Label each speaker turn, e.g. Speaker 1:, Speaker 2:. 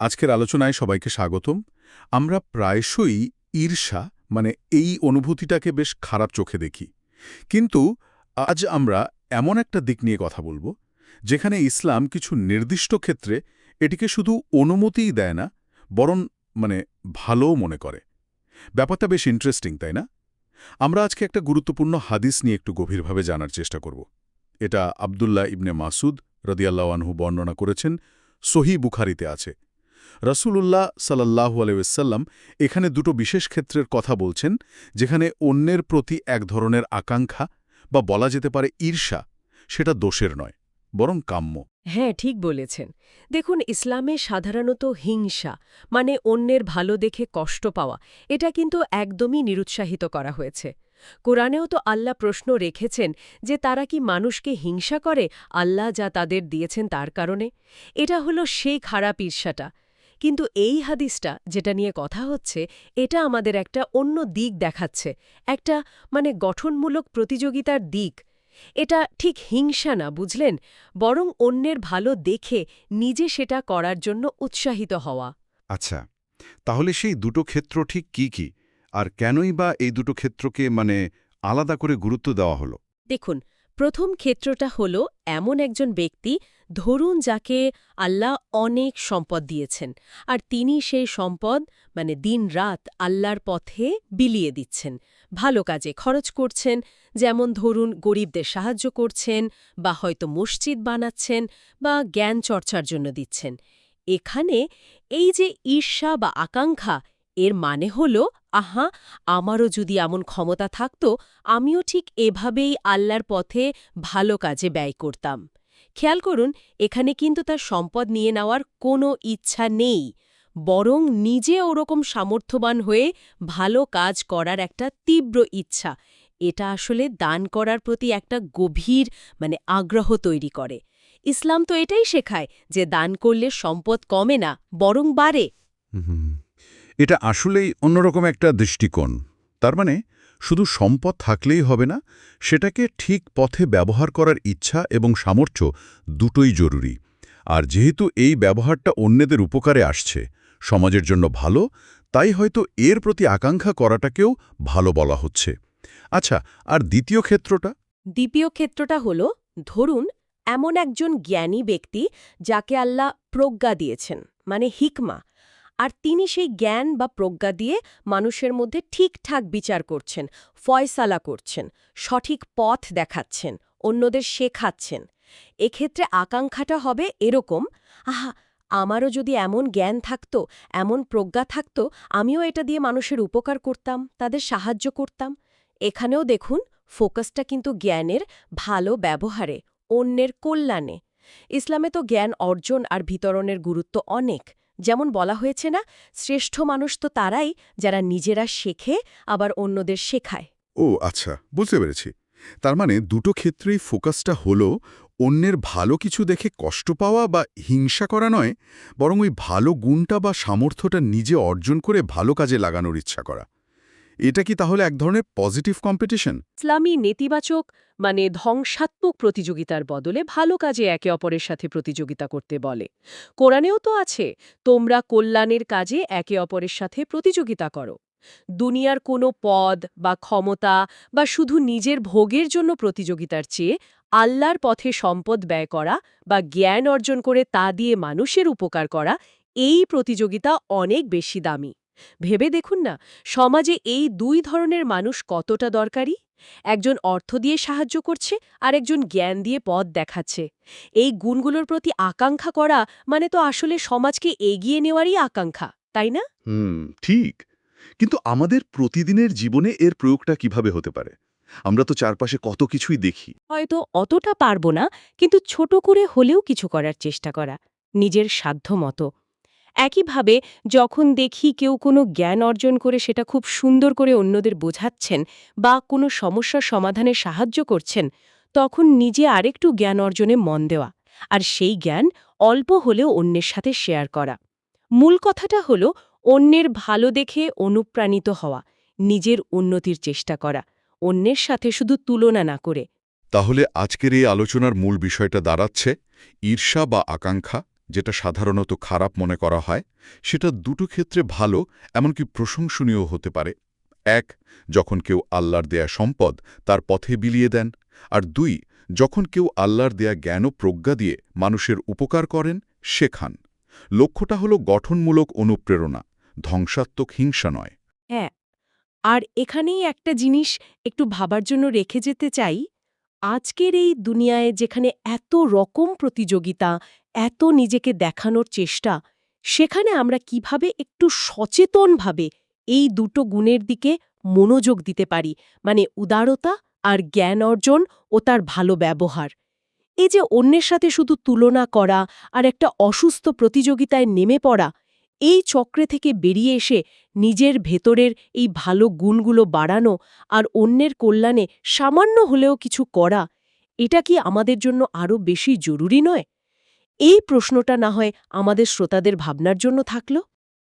Speaker 1: আজকের আলোচনায় সবাইকে স্বাগতম। আমরা প্রায়শই ঈর্ষা মানে এই অনুভূতিটাকে বেশ খারাপ চোখে দেখি। কিন্তু আজ আমরা এমন একটা দিক নিয়ে কথা বলব, যেখানে ইসলাম কিছু নির্দিষ্ট ক্ষেত্রে এটিকে শুধু অনুমতিই দেয় না, বরং মানে ভালোও মনে করে। ব্যাপারটা বেশ ইন্টারেস্টিং তাই না? আমরা আজকে একটা গুরুত্বপূর্ণ হাদিস নিয়ে একটু গভীরভাবে জানার চেষ্টা করব। এটা আবদুল্লাহ ইবনে মাসুদ রদিয়াল্লাহনহু বর্ণনা করেছেন সহি বুখারিতে আছে। রসুলুল্লাহ সাল্লাহু আলাইসাল্লাম এখানে দুটো বিশেষ ক্ষেত্রের কথা বলছেন, যেখানে অন্যের প্রতি এক ধরনের আকাঙ্ক্ষা বা বলা যেতে পারে ঈর্ষা, সেটা দোষের নয়, বরং কাম্য।
Speaker 2: হ্যাঁ ঠিক বলেছেন। দেখুন, ইসলামে সাধারণত হিংসা মানে অন্যের ভালো দেখে কষ্ট পাওয়া, এটা কিন্তু একদমই নিরুৎসাহিত করা হয়েছে। কোরআনেও তো আল্লাহ প্রশ্ন রেখেছেন যে তারা কি মানুষকে হিংসা করে? আল্লাহ যা তাদের দিয়েছেন তার কারণে। এটা হলো সেই খারাপ ঈর্ষাটা। কিন্তু এই হাদিসটা যেটা নিয়ে কথা হচ্ছে এটা আমাদের একটা অন্য দিক দেখাচ্ছে একটা মানে গঠনমূলক প্রতিযোগিতার দিক। এটা ঠিক হিংসা না বুঝলেন? বরং অন্যের ভালো দেখে নিজে সেটা করার জন্য উৎসাহিত হওয়া।
Speaker 3: আচ্ছা তাহলে সেই দুটো ক্ষেত্র ঠিক কি কি? আর কেনই বা এই দুটো ক্ষেত্রকে মানে আলাদা করে গুরুত্ব দেওয়া হলো?
Speaker 2: দেখুন প্রথম ক্ষেত্রটা হল এমন একজন ব্যক্তি, ধরুন যাকে আল্লাহ অনেক সম্পদ দিয়েছেন, আর তিনি সেই সম্পদ মানে দিন রাত আল্লাহর পথে বিলিয়ে দিচ্ছেন। ভালো কাজে খরচ করছেন, যেমন ধরুন গরিবদের সাহায্য করছেন, বা হয়তো মসজিদ বানাচ্ছেন, বা জ্ঞান চর্চার জন্য দিচ্ছেন। এখানে এই যে ঈর্ষা বা আকাঙ্ক্ষা এর মানে হল, আহা, আমারও যদি এমন ক্ষমতা থাকত, আমিও ঠিক এভাবেই আল্লাহর পথে ভালো কাজে ব্যয় করতাম। খেয়াল করুন, এখানে কিন্তু তার সম্পদ নিয়ে নেওয়ার কোনো ইচ্ছা নেই, বরং নিজে ওরকম সামর্থ্যবান হয়ে ভালো কাজ করার একটা তীব্র ইচ্ছা। এটা আসলে দান করার প্রতি একটা গভীর মানে আগ্রহ তৈরি করে। ইসলাম তো এটাই শেখায় যে দান করলে সম্পদ কমে না, বরং বাড়ে।
Speaker 3: এটা আসলেই অন্যরকম একটা দৃষ্টিকোণ। তার মানে শুধু সম্পদ থাকলেই হবে না, সেটাকে ঠিক পথে ব্যবহার করার ইচ্ছা এবং সামর্থ্য দুটোই জরুরি। আর যেহেতু এই ব্যবহারটা অন্যদের উপকারে আসছে, সমাজের জন্য ভালো, তাই হয়তো এর প্রতি আকাঙ্ক্ষা করাটাকেও ভালো বলা হচ্ছে। আচ্ছা আর দ্বিতীয় ক্ষেত্রটা?
Speaker 2: দ্বিতীয় ক্ষেত্রটা হল, ধরুন, এমন একজন জ্ঞানী ব্যক্তি যাকে আল্লাহ প্রজ্ঞা দিয়েছেন মানে হিকমা। আর তিনি সেই জ্ঞান বা প্রজ্ঞা দিয়ে মানুষের মধ্যে ঠিকঠাক বিচার করছেন, ফয়সালা করছেন, সঠিক পথ দেখাচ্ছেন, অন্যদের শেখাচ্ছেন। এক্ষেত্রে আকাঙ্ক্ষাটা হবে এরকম, আহা, আমারও যদি এমন জ্ঞান থাকত, এমন প্রজ্ঞা থাকত, আমিও এটা দিয়ে মানুষের উপকার করতাম, তাদের সাহায্য করতাম। এখানেও দেখুন, ফোকাসটা কিন্তু জ্ঞানের ভালো ব্যবহারে, অন্যের কল্যাণে। ইসলামে তো জ্ঞান অর্জন আর বিতরণের গুরুত্ব অনেক। যেমন বলা হয়েছে না, শ্রেষ্ঠ মানুষ তো তারাই যারা নিজেরা শেখে, আবার অন্যদের শেখায়।
Speaker 1: ও আচ্ছা বুঝতে পেরেছি। তার মানে দুটো ক্ষেত্রেই ফোকাসটা হলো অন্যের ভালো কিছু দেখে কষ্ট পাওয়া বা হিংসা করা নয়, বরং ওই ভালো গুণটা বা সামর্থ্যটা নিজে অর্জন করে ভালো কাজে লাগানোর ইচ্ছা করা। এটা কি তাহলে এক ধরনের পজিটিভ কম্পিটিশন
Speaker 2: ইসলামী নেতিবাচক মানে ধ্বংসাত্মক প্রতিযোগিতার বদলে ভালো কাজে একে অপরের সাথে প্রতিযোগিতা করতে বলে। কোরআনেও তো আছে, তোমরা কল্যাণের কাজে একে অপরের সাথে প্রতিযোগিতা করো। দুনিয়ার কোনো পদ বা ক্ষমতা বা শুধু নিজের ভোগের জন্য প্রতিযোগিতার চেয়ে আল্লাহর পথে সম্পদ ব্যয় করা বা জ্ঞান অর্জন করে তা দিয়ে মানুষের উপকার করা, এই প্রতিযোগিতা অনেক বেশি দামি। ভেবে দেখুন না সমাজে এই দুই ধরনের মানুষ কতটা দরকারি? একজন অর্থ দিয়ে সাহায্য করছে আর একজন জ্ঞান দিয়ে পথ দেখাচ্ছে। এই গুণগুলোর প্রতি আকাঙ্ক্ষা করা মানে তো আসলে সমাজকে এগিয়ে নেওয়ারই আকাঙ্ক্ষা তাই না?
Speaker 3: হুম ঠিক। কিন্তু আমাদের প্রতিদিনের জীবনে এর প্রয়োগটা কীভাবে হতে পারে? আমরা তো চারপাশে কত কিছুই দেখি।
Speaker 2: হয়তো অতটা পারব না কিন্তু ছোট করে হলেও কিছু করার চেষ্টা করা নিজের সাধ্য মতো একইভাবে যখন দেখি কেউ কোনো জ্ঞান অর্জন করে সেটা খুব সুন্দর করে অন্যদের বোঝাচ্ছেন বা কোনো সমস্যার সমাধানে সাহায্য করছেন, তখন নিজে আরেকটু জ্ঞান অর্জনে মন দেওয়া আর সেই জ্ঞান অল্প হলেও অন্যের সাথে শেয়ার করা। মূল কথাটা হল অন্যের ভালো দেখে অনুপ্রাণিত হওয়া, নিজের উন্নতির চেষ্টা করা, অন্যের সাথে শুধু তুলনা না করে।
Speaker 3: তাহলে আজকের এই আলোচনার মূল বিষয়টা দাঁড়াচ্ছে, ঈর্ষা বা আকাঙ্ক্ষা?
Speaker 1: যেটা সাধারণত খারাপ মনে করা হয়, সেটা দুটো ক্ষেত্রে ভালো, এমনকি প্রশংসনীয় হতে পারে। এক, যখন কেউ আল্লাহর দেয়া সম্পদ তার পথে বিলিয়ে দেন, আর দুই, যখন কেউ আল্লাহর দেয়া জ্ঞান ও প্রজ্ঞা দিয়ে মানুষের উপকার করেন শেখান লক্ষ্যটা হলো গঠনমূলক অনুপ্রেরণা, ধ্বংসাত্মক হিংসা নয়।
Speaker 2: হ্যাঁ আর এখানেই একটা জিনিস একটু ভাবার জন্য রেখে যেতে চাই। আজকের এই দুনিয়ায় যেখানে এত রকম প্রতিযোগিতা এত নিজেকে দেখানোর চেষ্টা, সেখানে আমরা কীভাবে একটু সচেতনভাবে এই দুটো গুণের দিকে মনোযোগ দিতে পারি? মানে উদারতা আর জ্ঞান অর্জন ও তার ভালো ব্যবহার। এই যে অন্যের সাথে শুধু তুলনা করা আর একটা অসুস্থ প্রতিযোগিতায় নেমে পড়া, এই চক্রে থেকে বেরিয়ে এসে নিজের ভেতরের এই ভালো গুণগুলো বাড়ানো আর অন্যের কল্যাণে সামান্য হলেও কিছু করা, এটা কি আমাদের জন্য আরও বেশি জরুরি নয়? এই প্রশ্নটা না হয় আমাদের শ্রোতাদের ভাবনার জন্য থাকল?